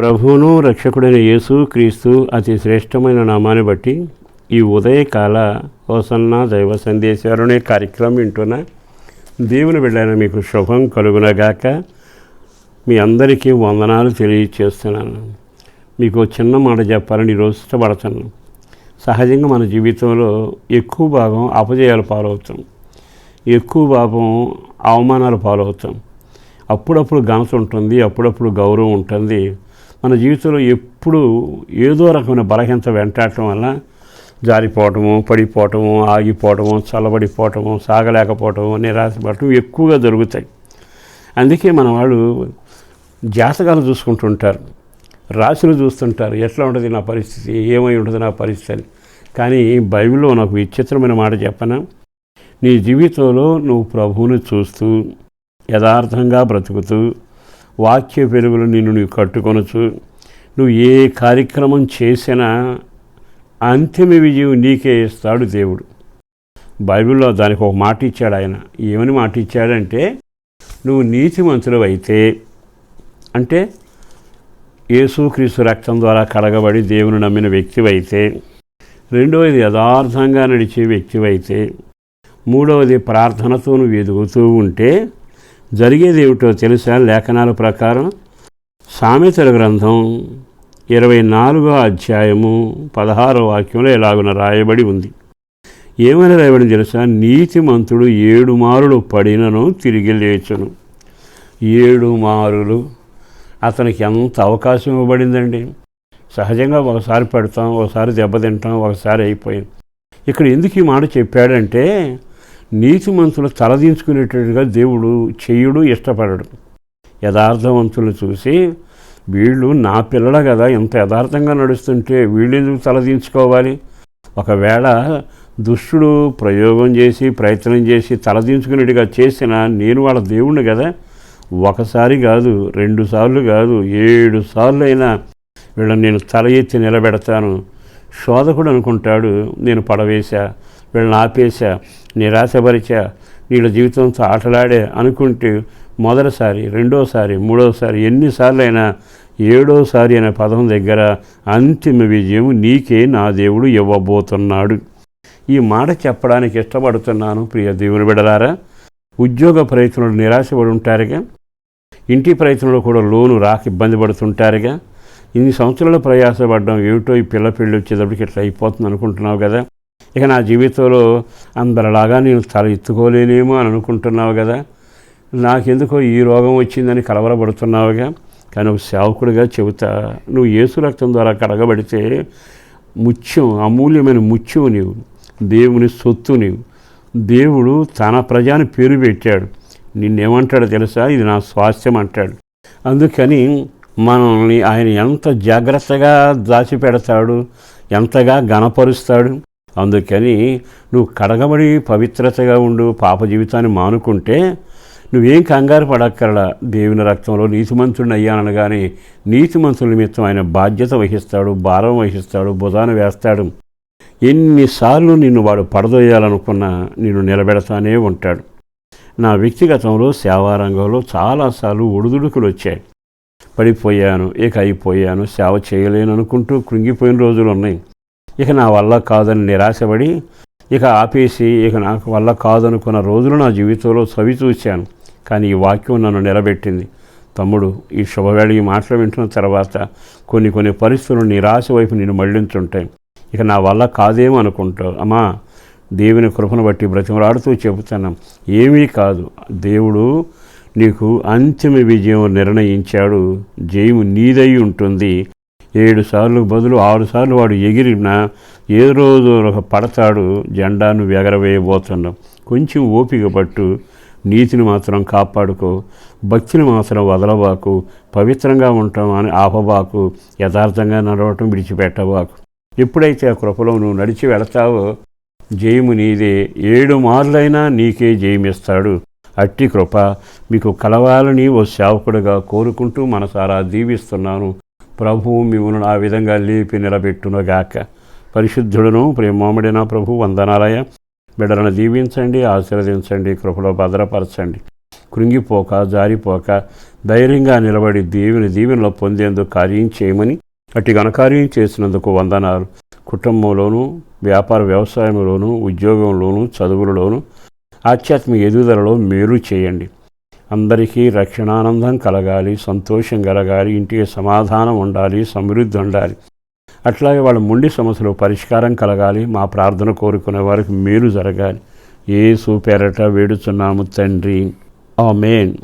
ప్రభువును రక్షకుడైన యేసు క్రీస్తు అతి శ్రేష్టమైన నామాన్ని బట్టి ఈ ఉదయకాల హోసన్న దైవ సందేశాలు అనే కార్యక్రమం వింటున్న దేవుని వెళ్ళాను మీకు శుభం కలుగునగాక మీ అందరికీ వందనాలు తెలియచేస్తున్నాను. మీకు చిన్న మాట చెప్పాలని ఈరోజు ఇష్టపడతాను సహజంగా మన జీవితంలో ఎక్కువ భాగం అపజయాలు పాలవుతాం. ఎక్కువ భాగం అవమానాలు పాలవుతాం. అప్పుడప్పుడు ఘనత ఉంటుంది అప్పుడప్పుడు గౌరవం ఉంటుంది. మన జీవితంలో ఎప్పుడు ఏదో రకమైన బలహీనత వెంటాడటం వల్ల జారిపోవటము పడిపోవటము ఆగిపోవటము చల్లబడిపోవటము సాగలేకపోవటము నిరాశపడటం ఎక్కువగా జరుగుతాయి. అందుకే మన వాళ్ళు జాతకాలు చూసుకుంటుంటారు. రాశులు చూస్తుంటారు. ఎట్లా ఉంటుంది నా పరిస్థితి? ఏమై ఉంటుంది నా పరిస్థితి అని. కానీ బైబిల్లో నాకు విచిత్రమైన మాట చెప్పనా? నీ జీవితంలో నువ్వు ప్రభువుని చూస్తూ యథార్థంగా బ్రతుకుతూ వాక్య వెలుగులు నిన్ను నువ్వు కట్టుకొనచ్చు. నువ్వు ఏ కార్యక్రమం చేసినా అంతిమ విజయం నీకే ఇస్తాడు దేవుడు. బైబిల్లో దానికి ఒక మాట ఇచ్చాడు ఆయన. ఏమని మాట ఇచ్చాడంటే నువ్వు నీతిమంతులు అయితే అంటే యేసుక్రీస్తు రక్తం ద్వారా కడగబడి దేవుని నమ్మిన వ్యక్తివైతే రెండవది యథార్థంగా నడిచే వ్యక్తివైతే మూడవది ప్రార్థనతో నువ్వు ఎదుగుతూ ఉంటే జరిగేది ఏమిటో తెలుసా లేఖనాల ప్రకారం? సామెతల గ్రంథం ఇరవై నాలుగో అధ్యాయము పదహారో వాక్యంలో ఇలాగున రాయబడి ఉంది. ఏమైనా రాయబడి తెలుసా? నీతిమంతుడు ఏడు మారులు పడినను తిరిగి లేచను. ఏడు మారులు అతనికి ఎంత అవకాశం ఇవ్వబడిందండి? సహజంగా ఒకసారి పెడతాం ఒకసారి దెబ్బతింటాం ఒకసారి అయిపోయింది ఇక్కడ ఎందుకు ఈ మాట చెప్పాడంటే నీతిమంతులు తలదించుకునేటట్టుగా దేవుడు చెయ్యుడు ఇష్టపడడు. యథార్థవంతులు చూసి వీళ్ళు నా పిల్లల కదా ఇంత యథార్థంగా నడుస్తుంటే వీళ్ళు ఎందుకు తలదించుకోవాలి? ఒకవేళ దుష్టుడు ప్రయోగం చేసి ప్రయత్నం చేసి తలదించుకునేట్టుగా చేసిన నేను వాళ్ళ దేవుణ్ణి కదా? ఒకసారి కాదు రెండు సార్లు కాదు ఏడు సార్లు అయినా వీళ్ళని నేను తల ఎత్తి నిలబెడతాను. శోధకుడు అనుకుంటాడు నేను పడవేశా వీళ్ళని ఆపేశా నిరాశపరిచా వీళ్ళ జీవితంతో ఆటలాడే అనుకుంటే మొదటిసారి రెండోసారి మూడోసారి ఎన్నిసార్లు అయినా ఏడోసారి అనే పదం దగ్గర అంతిమ విజయం నీకే నా దేవుడు ఇవ్వబోతున్నాడు. ఈ మాట చెప్పడానికి ఇష్టపడుతున్నాను ప్రియ దేవుని బిడలారా. ఉద్యోగ ప్రయత్నంలో నిరాశపడి ఉంటారుగా ఇంటి ప్రయత్నంలో కూడా లోను రాక ఇబ్బంది పడుతుంటారుగా. ఇన్ని సంవత్సరాలు ప్రయాసపడ్డం ఏమిటో ఈ పిల్ల పెళ్ళి వచ్చేటప్పటికి ఇట్లా అయిపోతుంది అనుకుంటున్నావు కదా. ఇక నా జీవితంలో అందరిలాగా నేను తల ఎత్తుకోలేనేమో అని అనుకుంటున్నావు కదా. నాకెందుకో ఈ రోగం వచ్చిందని కలవరపడుతున్నావుగా. కానీ ఒక సేవకుడిగా చెబుతా నువ్వు యేసు రక్తం ద్వారా కడగబడితే ముత్యం అమూల్యమైన ముత్యం నీవు దేవుని సొత్తు నీవు. దేవుడు తన ప్రజాని పేరు పెట్టాడు. నిన్నేమంటాడో తెలుసా? ఇది నా స్వాస్థ్యం అంటాడు. అందుకని మనల్ని ఆయన ఎంత జాగ్రత్తగా దాచిపెడతాడు ఎంతగా గణపరుస్తాడు అందుకని నువ్వు కడగబడి పవిత్రతగా ఉండు పాప జీవితాన్ని మానుకుంటే నువ్వేం కంగారు పడక్కర్లా. దేవుని రక్తంలో నీతిమంతుడిని అయ్యానగానే నీతిమంతుల నిమిత్తం ఆయన బాధ్యత వహిస్తాడు భారం వహిస్తాడు భుజాన వేస్తాడు. ఎన్నిసార్లు నిన్ను వాడు పడదోయాలనుకున్నా నిన్ను నిలబెడతానే ఉంటాడు. నా వ్యక్తిగతంలో సేవారంగంలో చాలాసార్లు ఒడిదుడుకులు వచ్చాయి పడిపోయాను ఇక అయిపోయాను సేవ చేయలేను అనుకుంటూ కృంగిపోయిన రోజులు ఉన్నాయి ఇక నా వల్ల కాదని నిరాశపడి ఇక ఆపేసి ఇక నాకు వల్ల కాదనుకున్న రోజులు నా జీవితంలో చవి చూశాను. కానీ ఈ వాక్యం నన్ను నిలబెట్టింది. తమ్ముడు ఈ శుభవేళ ఈ మాటలు వింటున్న తర్వాత కొన్ని కొన్ని పరిస్థితులు నిరాశ వైపు నేను మళ్ళించుంటాయి ఇక నా వల్ల కాదేమో అనుకుంటావు. అమ్మా దేవుని కృపను బట్టి బ్రతిమలాడుతూ చెబుతున్నాం. ఏమీ కాదు. దేవుడు నీకు అంతిమ విజయం నిర్ణయించాడు. జయము నీదై ఉంటుంది. ఏడు సార్లు బదులు ఆరుసార్లు వాడు ఎగిరినా ఏ రోజు ఒక పడతాడు. జెండాను నువ్వు ఎగరవేయబోతున్నావు కొంచెం ఓపిక పట్టు. నీతిని మాత్రం కాపాడుకో. భక్తిని మాత్రం వదలబాకు. పవిత్రంగా ఉంటాం అని ఆపబాకు. యథార్థంగా నడవటం విడిచిపెట్టబాకు. ఎప్పుడైతే ఆ కృపలో నువ్వు నడిచి వెళతావో జయము నీదే. ఏడు మార్లైనా నీకే జయమిస్తాడు. అట్టి కృప. మీకు కలవాలని ఓ సేవకుడుగా కోరుకుంటూ మనసారా దీవిస్తున్నాను. ప్రభువు మిమ్మల్ని ఆ విధంగా లేపి నిలబెట్టునుగాక. పరిశుద్ధుడును ప్రేమాముడిన ప్రభు వందనాలయ. బిడ్డలను దీవించండి ఆశీర్వదించండి కృపలో భద్రపరచండి. కృంగిపోక జారిపోక ధైర్యంగా నిలబడి దేవుని దీవెనలో పొందేందుకు కార్యం చేయమని అట్టి ఘనకార్యం చేసినందుకు వందనాలు. కుటుంబంలోనూ వ్యాపార వ్యవసాయంలోనూ ఉద్యోగంలోనూ చదువులలోనూ ఆధ్యాత్మిక ఎదుగుదలలో మేలు చేయండి. అందరికీ రక్షణానందం కలగాలి సంతోషం కలగాలి ఇంటికి సమాధానం ఉండాలి సమృద్ధి ఉండాలి. అట్లాగే వాళ్ళ ముండి సమస్యలు పరిష్కారం కలగాలి మా ప్రార్థన కోరుకునే వారికి మేలు జరగాలి. ఏ పేరట వేడుచున్నాము తండ్రి. ఆ మెయిన్